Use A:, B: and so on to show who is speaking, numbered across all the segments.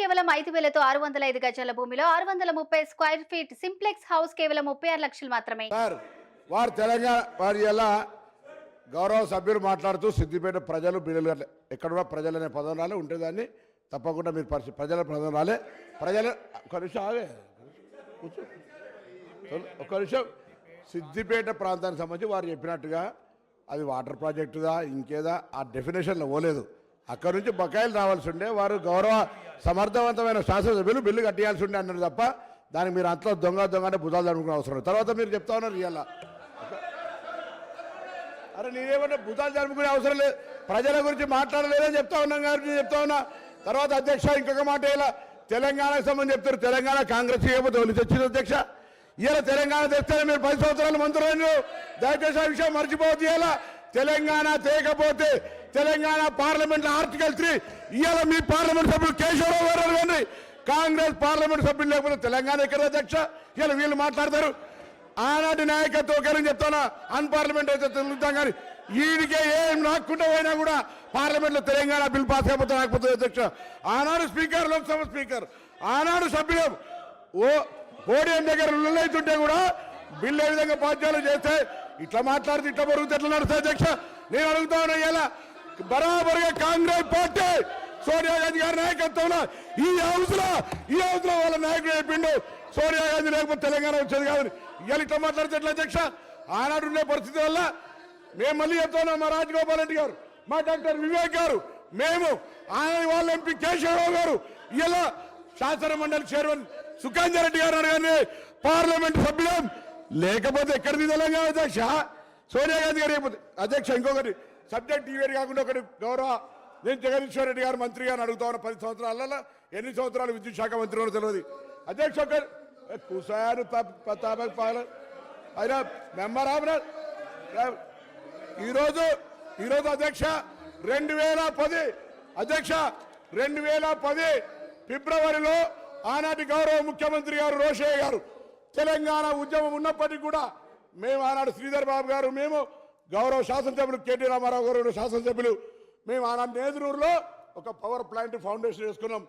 A: కేవలం ఐదు వేలతో ఆరు వందల ఐదు గజాల భూమిలో ఆరు వందల ముప్పై స్క్వేర్ ఫీట్ సింప్లెక్స్ హౌస్ కేవలం ముప్పై ఆరు లక్షలు మాత్రమే.
B: సార్ వారు తెలంగాణ వారి ఎలా గౌరవ సభ్యులు మాట్లాడుతూ సిద్దిపేట ప్రజలు బిడ్డలు ఎక్కడ కూడా ప్రజలు అనే పదం రాలే ఉంటే దాన్ని తప్పకుండా మీరు పరిస్థితి ప్రజల పదం రాలే. ప్రజలు ఒక నిమిషం ఆగే. ఒక నిమిషం. సిద్దిపేట ప్రాంతానికి సంబంధించి వారు చెప్పినట్టుగా అది వాటర్ ప్రాజెక్టుదా ఇంకేదా ఆ డెఫినేషన్లో పోలేదు. అక్కడ నుంచి బకాయిలు రావాల్సి ఉండే వారు గౌరవ సమర్థవంతమైన శాసనసభ్యులు బిల్లు కట్టేయాల్సి ఉండే అన్నారు తప్ప దానికి మీరు అంతలో దొంగ దొంగ అంటే బుధాలు అవసరం తర్వాత మీరు చెప్తా ఉన్నారు ఇవాళ అరే నేనేమన్నా భుజాలు జరుపుకునే అవసరం లేదు. ప్రజల గురించి మాట్లాడలేదని చెప్తా ఉన్నాం గారు నేను చెప్తా ఉన్నా. తర్వాత అధ్యక్ష ఇంకొక మాట ఇలా తెలంగాణకు సంబంధించి చెప్తారు తెలంగాణ కాంగ్రెస్ చేయకపోతే వాళ్ళు తెచ్చింది అధ్యక్ష. ఇలా తెలంగాణ తెస్తే మీరు పది సంవత్సరాలు మంత్రులను దయచేసి ఆ విషయం మర్చిపోవద్దు ఇలా తెలంగాణ తేకపోతే తెలంగాణ పార్లమెంట్ ఆర్టికల్ త్రీ. ఇవాళ మీ పార్లమెంట్ సభ్యులు కేశవరావు గారు కానీ కాంగ్రెస్ పార్లమెంట్ సభ్యులు లేకపోతే తెలంగాణ ఎక్కడ అధ్యక్ష? ఇవాళ వీళ్ళు మాట్లాడతారు. ఆనాటి నాయకత్వం ఒకరని చెప్తానా? అన్పార్లమెంట్ అయితే తెలుగుతాం కానీ వీడికే ఏం రాకుండా పోయినా కూడా పార్లమెంట్లో తెలంగాణ బిల్ పాస్ కాకపోతే రాకపోతే అధ్యక్ష. ఆనాడు స్పీకర్ లోక్సభ స్పీకర్. ఆనాడు సభ్యులు ఓ పోడియం దగ్గర లొల్లైతుంటే కూడా బిల్ ఏ విధంగా పాద్యాలు చేస్తే ఇట్లా మాట్లాడితే ఇట్లా పొరుగుతే ఎట్లా నడుస్తాయి అధ్యక్ష. నేను అడుగుతా ఉన్నా ఇలా బరాబరుగా కాంగ్రెస్ పార్టీ సోనియా గాంధీ గారి నాయకత్వంలో ఈ హౌస్లో ఈ హౌస్లో వాళ్ళ నాయకుడు చెప్పిండు. సోనియా గాంధీ లేకపోతే తెలంగాణ వచ్చేది కాదని ఇవాళ ఇట్లా మాట్లాడితే అధ్యక్ష ఆనాడు ఉండే పరిస్థితి వల్ల మేము మళ్ళీ చెప్తున్నాం మా రాజగోపాల్ రెడ్డి గారు మా డాక్టర్ వివేక్ గారు మేము ఆయన వాళ్ళ ఎంపీ కేశవరావు గారు ఇలా శాసనమండలి చైర్మన్ సుఖాంజ రెడ్డి గారు అనగానే పార్లమెంట్ సభ్యులం లేకపోతే ఎక్కడిది తెలంగాణ అధ్యక్ష? సోనియా గాంధీ గారు అధ్యక్ష ఇంకొకటి. సబ్జెక్ట్ ఇవేరు కాకుండా ఒకటి గౌరవ నేను జగదీశ్వర్ రెడ్డి గారు మంత్రి గారిని అడుగుతా ఉన్న పది సంవత్సరాలలో ఎన్ని సంవత్సరాలు విద్యుత్ శాఖ మంత్రి ఉన్నారో తెలియదు అధ్యక్ష కుసారు పాల అయినా మెంబర్ ఆఫ్ ఈరోజు ఈరోజు అధ్యక్ష రెండు వేల పది అధ్యక్ష రెండు వేల పది ఫిబ్రవరిలో ఆనాటి గౌరవ ముఖ్యమంత్రి గారు రోషయ్య గారు. తెలంగాణ ఉద్యమం ఉన్నప్పటికీ కూడా మేము ఆనాడు శ్రీధర్ బాబు గారు మేము గౌరవ శాసనసభ్యులు కేటీ రామారావు గారు శాసనసభ్యులు మేము ఆనాడు నేదురూరులో ఒక పవర్ ప్లాంట్ ఫౌండేషన్ వేసుకున్నాం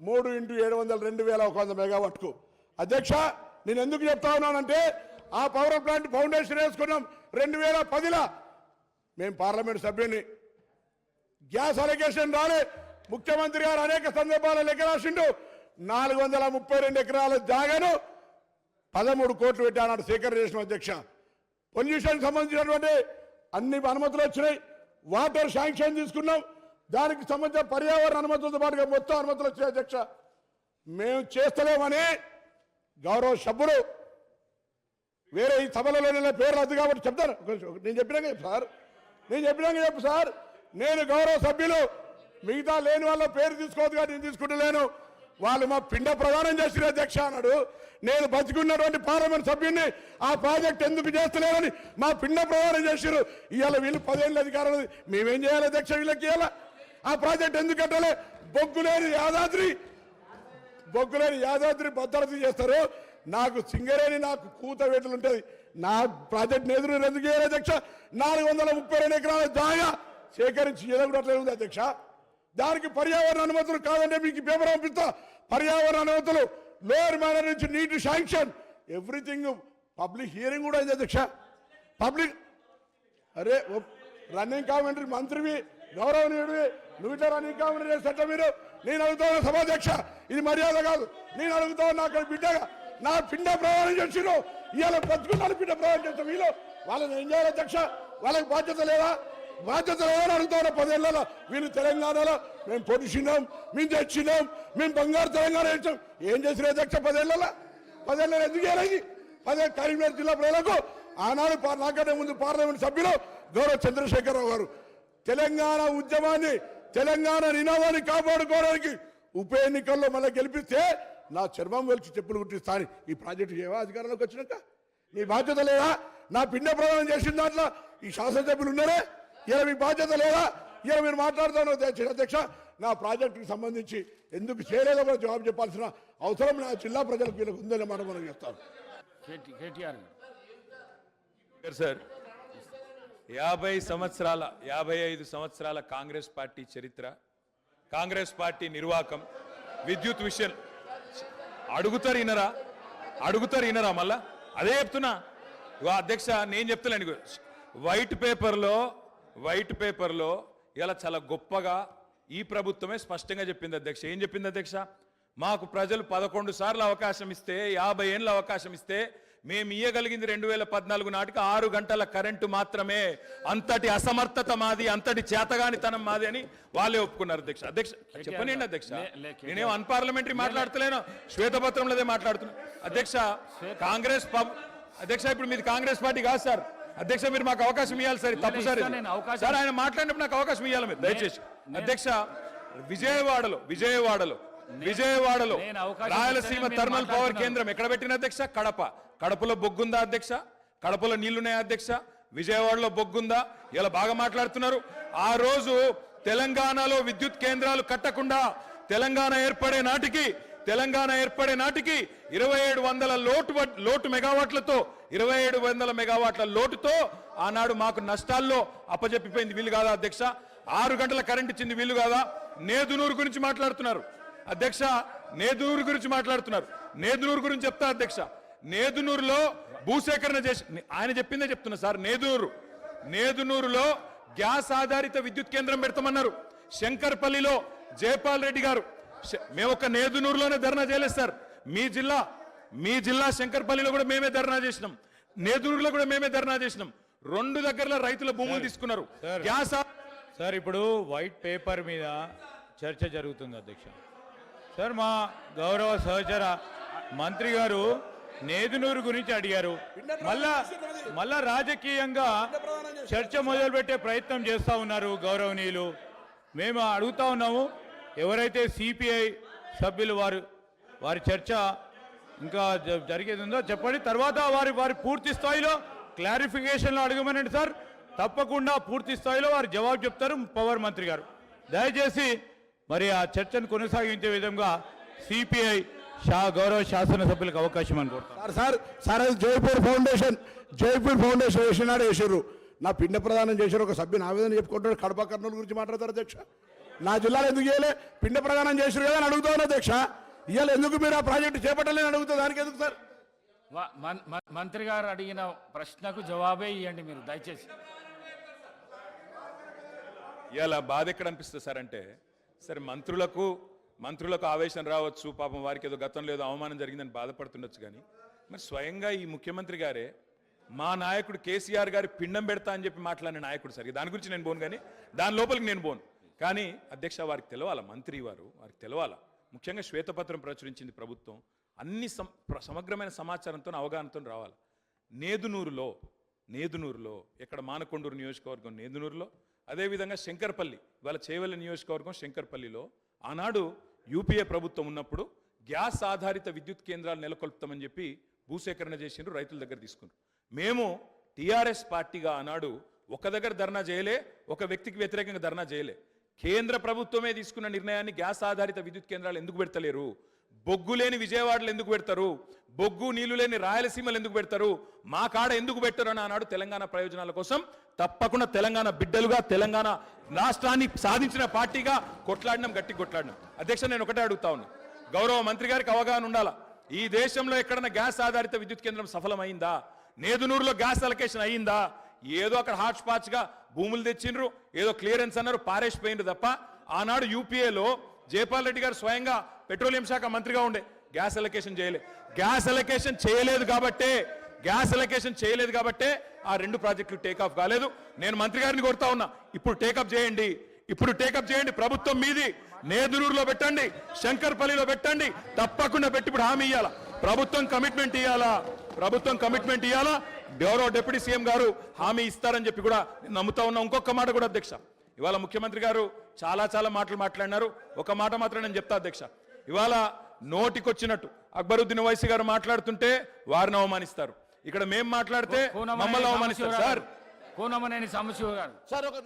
B: మూడు ఇంటూ ఏడు వందల రెండు వేల ఒక వంద మెగావాట్కు. అధ్యక్ష నేను ఎందుకు చెప్తా ఉన్నానంటే ఆ పవర్ ప్లాంట్ ఫౌండేషన్ వేసుకున్నాం రెండు వేల పదిలో. మేము పార్లమెంట్ సభ్యుని. గ్యాస్ అలిగేషన్ రాలే. ముఖ్యమంత్రి గారు అనేక సందర్భాల లెక్క రాసిండు. నాలుగు వందల ముప్పై రెండు ఎకరాల జాగాను పదమూడు కోట్లు పెట్టి ఆనాడు సేకరణ చేసిన అధ్యక్ష. పొల్యూషన్ సంబంధించినటువంటి అన్ని అనుమతులు వచ్చినాయి. వాటర్ శాంక్షన్ తీసుకున్నాం. దానికి సంబంధించిన పర్యావరణ అనుమతులతో పాటుగా మొత్తం అనుమతులు వచ్చినాయి అధ్యక్ష. మేము చేస్తలేమని గౌరవ సభ్యులు వేరే ఈ సభలలో పేరు రద్దు కాబట్టి చెప్తాను. నేను చెప్పినాక సార్. నేను చెప్పినాక చెప్పు సార్. నేను గౌరవ సభ్యులు. మిగతా లేని వాళ్ళ పేరు తీసుకోవద్దు కానీ నేను తీసుకుంటలేను. వాళ్ళు మా పిండ ప్రదానం చేసిన అధ్యక్ష అన్నాడు. నేను బతికున్నటువంటి పార్లమెంట్ సభ్యుడిని ఆ ప్రాజెక్ట్ ఎందుకు చేస్తలేరని మా పిండ ప్రదానం చేసిరు ఇవాళ వీళ్ళు పదేళ్ళ అధికారం మేమేం చేయాలి అధ్యక్ష వీళ్ళకి ఇవాళ? ఆ ప్రాజెక్ట్ ఎందుకు కట్టాలి? బొగ్గులేని యాదాద్రి బొగ్గులేని యాదాద్రి భద్రత చేస్తారు. నాకు సింగరేణి నాకు కూత వేటలు ఉంటుంది నా ప్రాజెక్ట్ ఎదురు ఎందుకు చేయాలి అధ్యక్ష? నాలుగు వందల ముప్పై రెండు ఎకరాల జాగా సేకరించి ఎదగడట్లే ఉంది అధ్యక్ష. దానికి పర్యావరణ అనుమతులు కాదంటే మీకు పేపర్ పంపిస్తా. పర్యావరణ అనుమతులు లోయర్ మేనర్ నుంచి నీటి శాంక్షన్ ఎవ్రీథింగ్ పబ్లిక్ హియరింగ్ కూడా అయింది అధ్యక్ష. పబ్లిక్ అరే రన్నింగ్ కామెంటరీ మంత్రివి గౌరవనీయుడివి నువ్వు ఇట్లా రన్నింగ్ కామెంటరీ చేసేట మీరు? నేను అడుగుతాను సభాధ్యక్ష ఇది మర్యాద కాదు. నేను అడుగుతాను నాకు బిడ్డగా. నా పిండ ప్రయాణం చేసిరు ఇవాళ బతుకున్నాను పిండ ప్రయాణం చేసిన వీళ్ళు వాళ్ళని ఏం చేయాలి అధ్యక్ష? వాళ్ళకి బాధ్యత లేదా? బాధ్యతలు పదేళ్ళలో వీళ్ళు తెలంగాణలో మేము పొడిచినాం మేము తెచ్చినాం మేము బంగారు తెలంగాణ ఇచ్చాం ఏం చేసిన అధ్యక్ష పదేళ్ళలో పదేళ్ళలో ఎందుకు చేయాలి పదే కరీంనగర్ జిల్లా ప్రజలకు. ఆనాడు నాకంటే ముందు పార్లమెంట్ సభ్యులు గౌరవ చంద్రశేఖరరావు గారు. తెలంగాణ ఉద్యమాన్ని తెలంగాణ నినాదాన్ని కాపాడుకోవడానికి ఉప ఎన్నికల్లో మళ్ళీ గెలిపిస్తే నా చర్మం వెలిచి చెప్పులు కుట్టిస్తా ఈ ప్రాజెక్టు చేయవా? అధికారంలోకి వచ్చినాక? నీ బాధ్యత లేదా? నా పిండ ప్రదానం చేసిన దాంట్లో ఈ శాసనసభ్యులు ఉన్నారే? ఇలా మీ బాధ్యత లేదా? ఇలా మీరు మాట్లాడుతాను అధ్యక్ష నా ప్రాజెక్టుకి సంబంధించి ఎందుకు చేయలేదో కూడా జవాబు చెప్పాల్సిన అవసరం నా జిల్లా ప్రజలకు వీళ్ళకి ఉందని మాట మనం చెప్తాను
C: కేటీ- కేటీఆర్
D: గారు. సార్ యాభై సంవత్సరాల యాభై ఐదు సంవత్సరాల కాంగ్రెస్ పార్టీ చరిత్ర కాంగ్రెస్ పార్టీ నిర్వాకం విద్యుత్ విషయం. అడుగుతారు ఈనరా అడుగుతారు ఈనరా మళ్ళా? అదే చెప్తున్నా. అధ్యక్ష నేను చెప్తలేను. వైట్ పేపర్లో వైట్ పేపర్లో ఇలా చాలా గొప్పగా ఈ ప్రభుత్వమే స్పష్టంగా చెప్పింది అధ్యక్ష. ఏం చెప్పింది అధ్యక్ష? మాకు ప్రజలు పదకొండు సార్లు అవకాశం ఇస్తే యాభై ఏళ్ళ అవకాశం ఇస్తే మేము ఇయ్యగలిగింది రెండు వేల పద్నాలుగు నాటికి ఆరు గంటల కరెంటు మాత్రమే. అంతటి అసమర్థత మాది అంతటి చేతగానితనం మాది అని వాళ్ళే ఒప్పుకున్నారు అధ్యక్ష. అధ్యక్ష చెప్పనండి అధ్యక్ష. నేనేం అన్పార్లమెంటరీ మాట్లాడతలేను శ్వేతపత్రంలో అదే మాట్లాడుతున్నా. అధ్యక్ష కాంగ్రెస్ అధ్యక్ష ఇప్పుడు మీది కాంగ్రెస్ పార్టీ కాదు సార్. అధ్యక్ష మీరు మాకు అవకాశం ఇవ్వాలి సార్ తప్పు సార్. సార్ ఆయన మాట్లాడినప్పుడు నాకు అవకాశం ఇవ్వాలి మీరు దయచేసి. అధ్యక్ష విజయవాడలో విజయవాడలో విజయవాడలో రాయలసీమ థర్మల్ పవర్. కేంద్రం ఎక్కడ పెట్టిన అధ్యక్ష? కడప. కడపలో బొగ్గుందా అధ్యక్ష? కడపలో నీళ్ళున్నాయా అధ్యక్ష? విజయవాడలో బొగ్గుందా? ఇలా బాగా మాట్లాడుతున్నారు. ఆ రోజు తెలంగాణలో విద్యుత్ కేంద్రాలు కట్టకుండా తెలంగాణ ఏర్పడే నాటికి తెలంగాణ ఏర్పడే నాటికి ఇరవై ఏడు వందల లోటు లోటు మెగావాట్లతో ఇరవై ఏడు వందల మెగావాట్ల లోటుతో ఆనాడు మాకు నష్టాల్లో అప్పజెప్పిపోయింది వీలు కాదా అధ్యక్ష? ఆరు గంటల కరెంట్ ఇచ్చింది వీలు కాదా? నేదునూరు గురించి మాట్లాడుతున్నారు. అధ్యక్ష నేదునూరు గురించి మాట్లాడుతున్నారు. నేదునూరు గురించి చెప్తా అధ్యక్ష. నేదునూరులో భూసేకరణ చేసి ఆయన చెప్పిందే చెప్తున్నా సార్ నేదునూరు. నేదునూరులో గ్యాస్ ఆధారిత విద్యుత్ కేంద్రం పెడతామన్నారు. శంకర్పల్లిలో జయపాల్ రెడ్డి గారు. మేము ఒక నేదునూరులోనే ధర్నా చేయలేదు సార్. మీ జిల్లా మీ జిల్లా శంకర్పల్లిలో కూడా మేమే ధర్నా చేసినాం. నేదునూరులో కూడా మేమే ధర్నా చేసినాం. రెండు దగ్గరలో రైతుల భూములు తీసుకున్నారు.
E: సార్.
D: గ్యాస్
E: సార్ ఇప్పుడు వైట్ పేపర్ మీద చర్చ జరుగుతుంది అధ్యక్ష. సార్ మా గౌరవ సహచర మంత్రి గారు నేదునూరు గురించి అడిగారు. మళ్ళా మళ్ళా రాజకీయంగా చర్చ మొదలుపెట్టే ప్రయత్నం చేస్తా ఉన్నారు గౌరవనీయులు. మేము అడుగుతా ఉన్నాము ఎవరైతే సిపిఐ సభ్యులు వారు వారి చర్చ ఇంకా జ- జరిగేది ఉందో చెప్పండి. తర్వాత వారి వారి పూర్తి స్థాయిలో క్లారిఫికేషన్లో అడగమనండి సార్. తప్పకుండా పూర్తి స్థాయిలో వారు జవాబు చెప్తారు పవర్ మంత్రి గారు. దయచేసి మరి ఆ చర్చను కొనసాగించే విధంగా సిపిఐ షా గౌరవ శాసనసభ్యులకు అవకాశం అని
B: సార్ సార్ అది జైపూర్ ఫౌండేషన్ జైపూర్ ఫౌండేషన్ వేసినాడు వేసారు నా పిండ ప్రదానం చేశారు. ఒక సభ్యుని ఆవేదన చెప్పుకుంటాడు కడప కర్నూలు గురించి మాట్లాడతారు అధ్యక్ష. నా జిల్లాలో ఎందుకు చేయలే? పిండ ప్రదానం చేశారు కదా అని అడుగుతాను అధ్యక్ష. ఇవాళ ఎందుకు మీరు ఆ ప్రాజెక్టు చేపట్టలేని అడుగుతా దానికి ఎందుకు సార్?
C: మంత్రి గారు అడిగిన ప్రశ్నకు జవాబే ఇవ్వండి మీరు దయచేసి.
D: ఇలా బాధ ఎక్కడ అనిపిస్తుంది సార్ అంటే సరే మంత్రులకు మంత్రులకు ఆవేశం రావచ్చు పాపం వారికి ఏదో గతంలో ఏదో అవమానం జరిగిందని బాధపడుతుండొచ్చు కానీ మరి స్వయంగా ఈ ముఖ్యమంత్రి గారే మా నాయకుడు కేసీఆర్ గారి పిండం పెడతా అని చెప్పి మాట్లాడిన నాయకుడు సార్. దాని గురించి నేను పోను కానీ దాని లోపలికి నేను పోను కానీ అధ్యక్ష వారికి తెలవాల మంత్రి వారు వారికి తెలవాల? ముఖ్యంగా శ్వేతపత్రం ప్రచురించింది ప్రభుత్వం. అన్ని సమగ్రమైన సమాచారంతో అవగాహనతో రావాలి. నేదునూరులో నేదునూరులో ఇక్కడ మానకొండూరు నియోజకవర్గం నేదునూరులో అదేవిధంగా శంకర్పల్లి ఇవాళ చేవెళ్ళ నియోజకవర్గం శంకర్పల్లిలో ఆనాడు యూపీఏ ప్రభుత్వం ఉన్నప్పుడు గ్యాస్ ఆధారిత విద్యుత్ కేంద్రాలు నెలకొల్పుతామని చెప్పి భూసేకరణ చేసిండ్రు రైతుల దగ్గర తీసుకున్నారు. మేము టీఆర్ఎస్ పార్టీగా ఆనాడు ఒక దగ్గర ధర్నా చేయలే ఒక వ్యక్తికి వ్యతిరేకంగా ధర్నా చేయలే. కేంద్ర ప్రభుత్వమే తీసుకున్న నిర్ణయాన్ని గ్యాస్ ఆధారిత విద్యుత్ కేంద్రాలు ఎందుకు పెడతలేరు? బొగ్గు లేని విజయవాడలు ఎందుకు పెడతారు? బొగ్గు నీళ్ళు లేని రాయలసీమలు ఎందుకు పెడతారు? మా కాడ ఎందుకు పెట్టరు? అని ఆనాడు తెలంగాణ ప్రయోజనాల కోసం తప్పకుండా తెలంగాణ బిడ్డలుగా తెలంగాణ రాష్ట్రాన్ని సాధించిన పార్టీగా కొట్లాడినాం గట్టి కొట్లాడినాం. అధ్యక్ష నేను ఒకటే అడుగుతా ఉన్నా. గౌరవ మంత్రి గారికి అవగాహన ఉండాలా? ఈ దేశంలో ఎక్కడన్నా గ్యాస్ ఆధారిత విద్యుత్ కేంద్రం సఫలమైందా? నేదునూరులో గ్యాస్ అలొకేషన్ అయ్యిందా ఏదో అక్కడ హాట్స్పాట్స్గా భూములు తెచ్చిండ్రు ఏదో క్లియరెన్స్ అన్నారు పారేసిపోయిండ్రు తప్ప ఆనాడు యూపీఏలో జయపాల్ రెడ్డి గారు స్వయంగా పెట్రోలియం శాఖ మంత్రిగా ఉండే. గ్యాస్ అలొకేషన్ చేయలే. గ్యాస్ అలొకేషన్ చేయలేదు కాబట్టే గ్యాస్ అలొకేషన్ చేయలేదు కాబట్టే ఆ రెండు ప్రాజెక్టులు టేకాఫ్ కాలేదు. నేను మంత్రి గారిని కోరుతా ఉన్నా ఇప్పుడు టేకప్ చేయండి. ఇప్పుడు టేకప్ చేయండి ప్రభుత్వం మీది. నేదురూరులో పెట్టండి శంకర్పల్లిలో పెట్టండి తప్పకుండా పెట్టి ఇప్పుడు హామీ ఇవ్వాలా ప్రభుత్వం కమిట్మెంట్ ఇవ్వాలా ప్రభుత్వం కమిట్మెంట్ ఇవ్వాలా గౌరవ డిప్యూటీ సీఎం గారు హామీ ఇస్తారని చెప్పి కూడా నేను నమ్ముతా ఉన్నా. ఇంకొక మాట కూడా అధ్యక్ష. ఇవాళ ముఖ్యమంత్రి గారు చాలా చాలా మాటలు మాట్లాడినారు. ఒక మాట మాత్రం నేను చెప్తా అధ్యక్ష. ఇవాళ నోటికొచ్చినట్టు అక్బరుద్దీన్ వైసీ గారు మాట్లాడుతుంటే వారిని అవమానిస్తారు. ఇక్కడ మేం మాట్లాడితే మమ్మల్ని అవమానిస్తారు. సార్.
C: కోనమనేని సాంబశివ గారు.
B: సార్ ఒక